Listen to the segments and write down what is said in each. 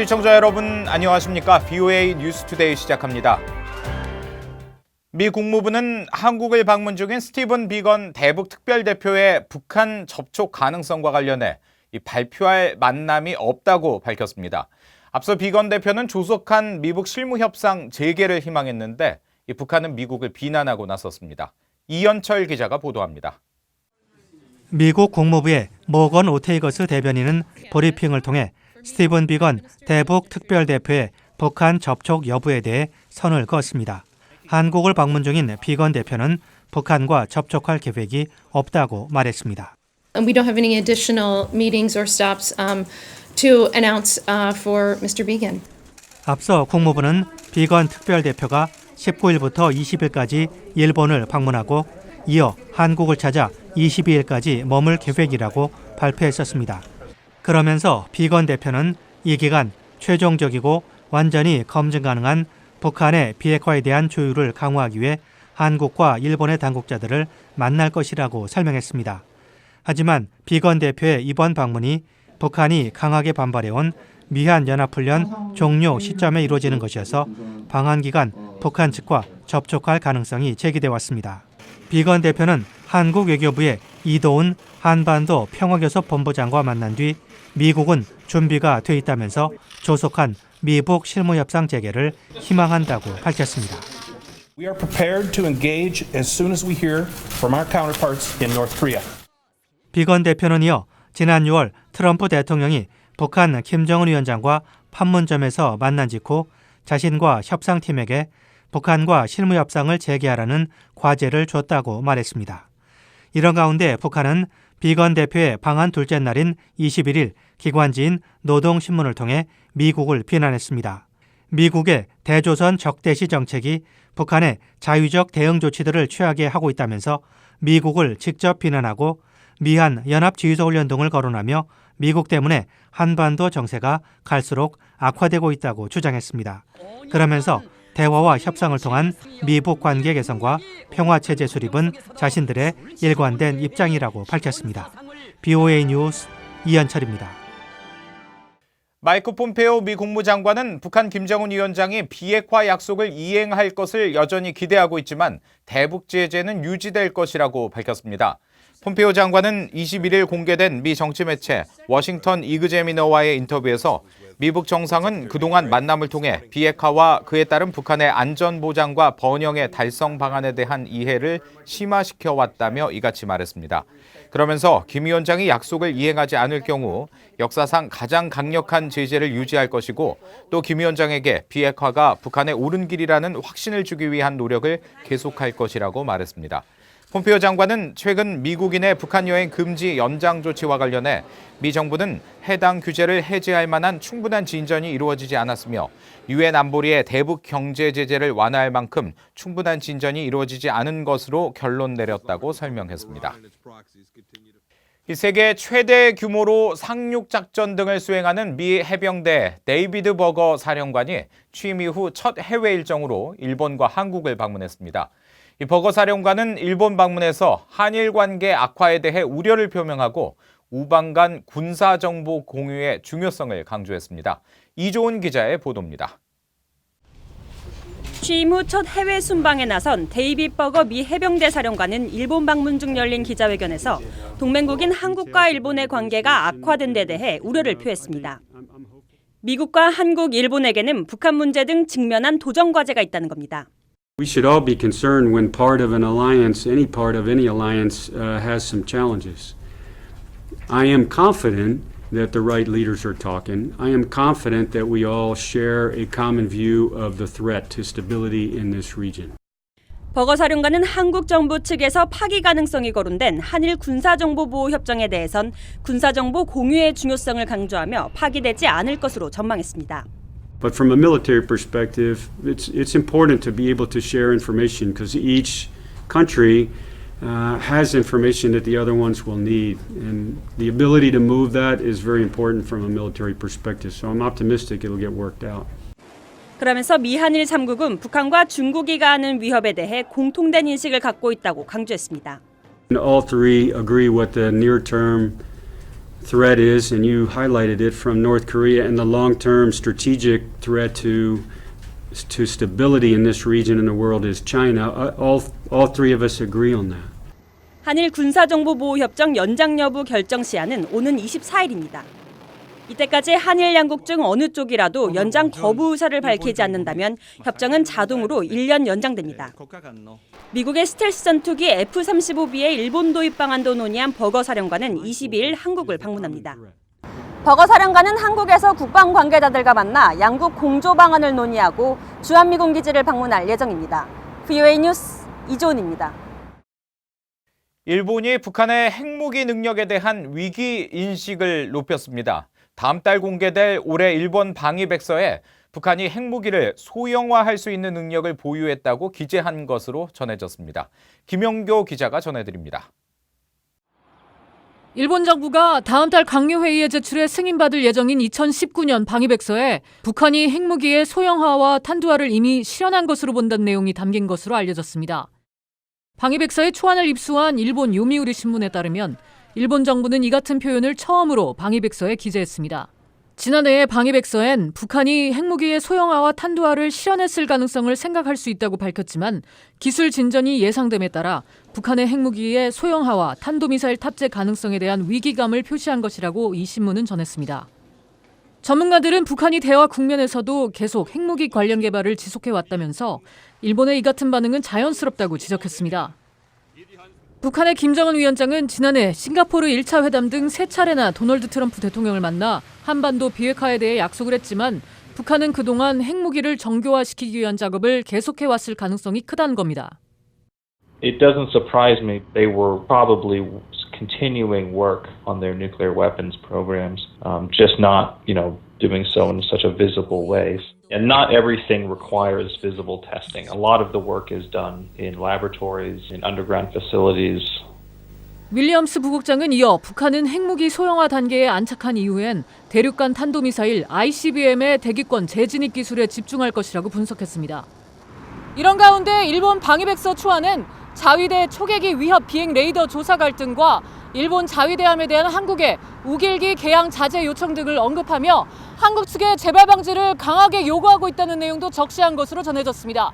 시청자 여러분 안녕하십니까? BOA 뉴스 투데이 시작합니다. 미 국무부는 한국을 방문 중인 스티븐 비건 대북 특별대표의 북한 접촉 가능성과 관련해 이 발표할 만남이 없다고 밝혔습니다. 앞서 비건 대표는 조속한 미북 실무 협상 재개를 희망했는데 이 북한은 미국을 비난하고 나섰습니다. 이현철 기자가 보도합니다. 미국 국무부의 모건 오테이거스 대변인은 브리핑을 통해 스티븐 비건 대북 특별대표의 북한 접촉 여부에 대해 선을 그었습니다. 한국을 방문 중인 비건 대표는 북한과 접촉할 계획이 없다고 말했습니다. And we don't have any additional meetings or stops um, to announce uh, for Mr. Began. 앞서 국무부는 비건 특별 대표가 19일부터 20일까지 일본을 방문하고 이어 한국을 찾아 22일까지 머물 계획이라고 발표했었습니다. 그러면서 비건 대표는 이 기간 최종적이고 완전히 검증 가능한 북한의 비핵화에 대한 조율을 강화하기 위해 한국과 일본의 당국자들을 만날 것이라고 설명했습니다. 하지만 비건 대표의 이번 방문이 북한이 강하게 반발해온 미한 연합훈련 종료 시점에 이루어지는 것이어서 방한 기간 북한 측과 접촉할 가능성이 제기돼 왔습니다. 비건 대표는 한국 외교부의 이도훈 한반도 평화교섭 본부장과 만난 뒤 미국은 준비가 돼 있다면서 조속한 미북 실무 협상 재개를 희망한다고 밝혔습니다. We are prepared to engage as soon as we hear from our counterparts in North Korea. 비건 대표는 이어 지난 6월 트럼프 대통령이 북한 김정은 위원장과 판문점에서 만난 직후 자신과 협상팀에게 북한과 실무 협상을 재개하라는 과제를 줬다고 말했습니다. 이런 가운데 북한은 비건 대표의 방한 둘째 날인 21일 기관지인 노동신문을 통해 미국을 비난했습니다. 미국의 대조선 적대시 정책이 북한의 자유적 대응 조치들을 취하게 하고 있다면서 미국을 직접 비난하고 미한 연합지휘소훈련 등을 거론하며 미국 때문에 한반도 정세가 갈수록 악화되고 있다고 주장했습니다. 그러면서 대화와 협상을 통한 미북 관계 개선과 평화 체제 수립은 자신들의 일관된 입장이라고 밝혔습니다. BOA 뉴스 이현철입니다. 마이크 폼페오 미 국무장관은 북한 김정은 위원장이 비핵화 약속을 이행할 것을 여전히 기대하고 있지만 대북 제재는 유지될 것이라고 밝혔습니다. 폼페오 장관은 21일 공개된 미 정치 매체 워싱턴 이그제미너와의 인터뷰에서 미북 정상은 그동안 만남을 통해 비핵화와 그에 따른 북한의 안전 보장과 번영의 달성 방안에 대한 이해를 심화시켜 왔다며 이같이 말했습니다. 그러면서 김 위원장이 약속을 이행하지 않을 경우 역사상 가장 강력한 제재를 유지할 것이고 또 김 위원장에게 비핵화가 북한의 옳은 길이라는 확신을 주기 위한 노력을 계속할 것이라고 말했습니다. 폼페오 장관은 최근 미국인의 북한 여행 금지 연장 조치와 관련해 미 정부는 해당 규제를 해제할 만한 충분한 진전이 이루어지지 않았으며 유엔 안보리의 대북 경제 제재를 완화할 만큼 충분한 진전이 이루어지지 않은 것으로 결론 내렸다고 설명했습니다. 이 세계 최대 규모로 상륙 작전 등을 수행하는 미 해병대 데이비드 버거 사령관이 취임 이후 첫 해외 일정으로 일본과 한국을 방문했습니다. 이 버거 사령관은 일본 방문에서 한일 관계 악화에 대해 우려를 표명하고 우방 간 군사 정보 공유의 중요성을 강조했습니다. 이조은 기자의 보도입니다. 취임 후 첫 해외 순방에 나선 데이빗 버거 미 해병대 사령관은 일본 방문 중 열린 기자회견에서 동맹국인 한국과 일본의 관계가 악화된 데 대해 우려를 표했습니다. 미국과 한국, 일본에게는 북한 문제 등 직면한 도전 과제가 있다는 겁니다. We should all be concerned when part of an alliance, any part of any alliance, uh, has some challenges. I am confident that the right leaders are talking. I am confident that we all share a common view of the threat to stability in this region. 버거 사령관은 한국 정부 측에서 파기 가능성이 거론된 한일 군사정보보호 협정에 대해선 군사정보 공유의 중요성을 강조하며 파기되지 않을 것으로 전망했습니다. But from a military perspective, it's, it's important to be able to share information because each country uh, has information that the other ones will need. And the ability to move that is very important from a military perspective. So I'm optimistic it'll get worked out. 그러면서 미한일 3국은 북한과 중국이 가하는 위협에 대해 공통된 인식을 갖고 있다고 강조했습니다. And all three agree what the near term threat is, and you highlighted it from North Korea, and the long-term strategic threat to to stability in this region in the world is China. Uh, All all three of us agree on that. 한일 군사정보보호협정 연장 여부 결정 시한은 오는 24일입니다. 이때까지 한일 양국 중 어느 쪽이라도 연장 거부 의사를 밝히지 않는다면 협정은 자동으로 1년 연장됩니다. 미국의 스텔스 전투기 F-35B의 일본 도입 방안도 논의한 버거 사령관은 22일 한국을 방문합니다. 버거 사령관은 한국에서 국방 관계자들과 만나 양국 공조 방안을 논의하고 주한미군 기지를 방문할 예정입니다. VOA 뉴스 이조은입니다. 일본이 북한의 핵무기 능력에 대한 위기 인식을 높였습니다. 다음 달 공개될 올해 일본 방위백서에 북한이 핵무기를 소형화할 수 있는 능력을 보유했다고 기재한 것으로 전해졌습니다. 김영교 기자가 전해드립니다. 일본 정부가 다음 달 강요회의에 제출해 승인받을 예정인 2019년 방위백서에 북한이 핵무기의 소형화와 탄두화를 이미 실현한 것으로 본다는 내용이 담긴 것으로 알려졌습니다. 방위백서의 초안을 입수한 일본 요미우리 신문에 따르면 일본 정부는 이 같은 표현을 처음으로 방위백서에 기재했습니다. 지난해 방위백서엔 북한이 핵무기의 소형화와 탄두화를 실현했을 가능성을 생각할 수 있다고 밝혔지만 기술 진전이 예상됨에 따라 북한의 핵무기의 소형화와 탄도미사일 탑재 가능성에 대한 위기감을 표시한 것이라고 이 신문은 전했습니다. 전문가들은 북한이 대화 국면에서도 계속 핵무기 관련 개발을 지속해 왔다면서 일본의 이 같은 반응은 자연스럽다고 지적했습니다. 북한의 김정은 위원장은 지난해 싱가포르 1차 회담 등 세 차례나 도널드 트럼프 대통령을 만나 한반도 비핵화에 대해 약속을 했지만 북한은 그동안 핵무기를 정교화시키기 위한 작업을 계속해 왔을 가능성이 크다는 겁니다. It doesn't surprise me. They were probably continuing work on their nuclear weapons programs, um, just not, you know, doing so in such a visible way. And not everything requires visible testing. A lot of the work is done in laboratories, in underground facilities, 윌리엄스 부국장은 이어 북한은 핵무기 소형화 단계에 안착한 이후엔 대륙간 탄도미사일 ICBM의 대기권 재진입 기술에 집중할 것이라고 분석했습니다. 이런 가운데 일본 방위백서 초안은 자위대 초계기 위협 비행 레이더 조사 갈등과 일본 자위대함에 대한 한국의 우길기 개양 자제 요청 등을 언급하며 한국 측의 재발 방지를 강하게 요구하고 있다는 내용도 적시한 것으로 전해졌습니다.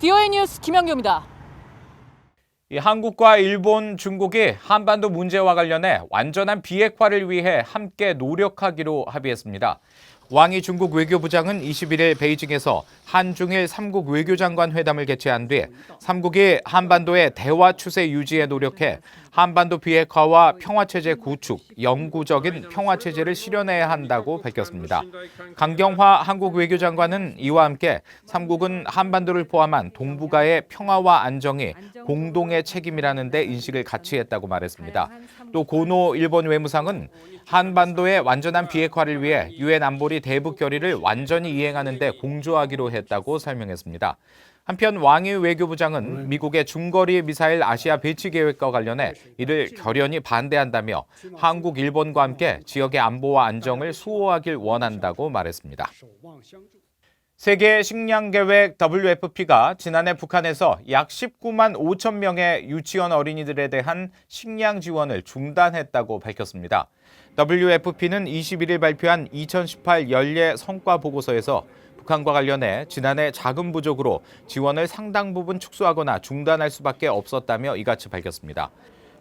VOA 뉴스 김영규입니다. 이 한국과 일본, 중국이 한반도 문제와 관련해 완전한 비핵화를 위해 함께 노력하기로 합의했습니다. 왕이 중국 외교부장은 21일 베이징에서 한중일 3국 외교장관 회담을 개최한 뒤 3국이 한반도의 대화 추세 유지에 노력해 한반도 비핵화와 평화체제 구축, 영구적인 평화체제를 실현해야 한다고 밝혔습니다. 강경화 한국 외교장관은 이와 함께 3국은 한반도를 포함한 동북아의 평화와 안정이 공동의 책임이라는 데 인식을 같이 했다고 말했습니다. 또 고노 일본 외무상은 한반도의 완전한 비핵화를 위해 유엔 안보리 대북 결의를 완전히 이행하는 데 공조하기로 했다고 설명했습니다. 한편 왕이 외교부장은 미국의 중거리 미사일 아시아 배치 계획과 관련해 이를 결연히 반대한다며 한국, 일본과 함께 지역의 안보와 안정을 수호하길 원한다고 말했습니다. 세계 식량 계획 WFP가 지난해 북한에서 약 19만 5천 명의 유치원 어린이들에 대한 식량 지원을 중단했다고 밝혔습니다. WFP는 21일 발표한 2018 연례 성과 보고서에서 북한과 관련해 지난해 자금 부족으로 지원을 상당 부분 축소하거나 중단할 수밖에 없었다며 이같이 밝혔습니다.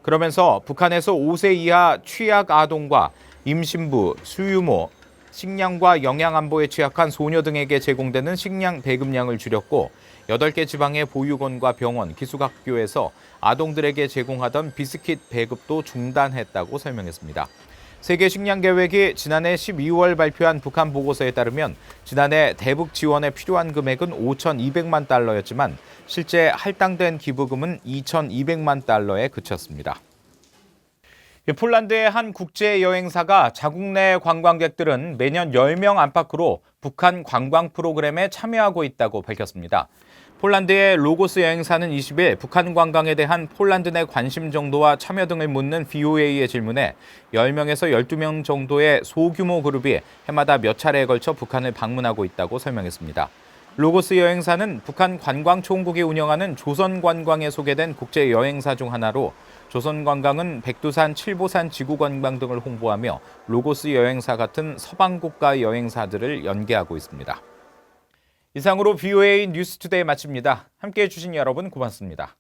그러면서 북한에서 5세 이하 취약 아동과 임신부, 수유모, 식량과 영양 안보에 취약한 소녀 등에게 제공되는 식량 배급량을 줄였고 8개 지방의 보육원과 병원, 기숙학교에서 아동들에게 제공하던 비스킷 배급도 중단했다고 설명했습니다. 세계 식량 계획이 지난해 12월 발표한 북한 보고서에 따르면 지난해 대북 지원에 필요한 금액은 5,200만 달러였지만 실제 할당된 기부금은 2,200만 달러에 그쳤습니다. 폴란드의 한 국제 여행사가 자국 내 관광객들은 매년 10명 안팎으로 북한 관광 프로그램에 참여하고 있다고 밝혔습니다. 폴란드의 로고스 여행사는 20일 북한 관광에 대한 폴란드 내 관심 정도와 참여 등을 묻는 VOA의 질문에 10명에서 12명 정도의 소규모 그룹이 해마다 몇 차례에 걸쳐 북한을 방문하고 있다고 설명했습니다. 로고스 여행사는 북한 관광총국이 운영하는 조선 관광에 소개된 국제 여행사 중 하나로 조선관광은 백두산, 칠보산 지구관광 등을 홍보하며 로고스 여행사 같은 서방 국가 여행사들을 연계하고 있습니다. 이상으로 VOA 뉴스투데이 마칩니다. 함께해 주신 여러분 고맙습니다.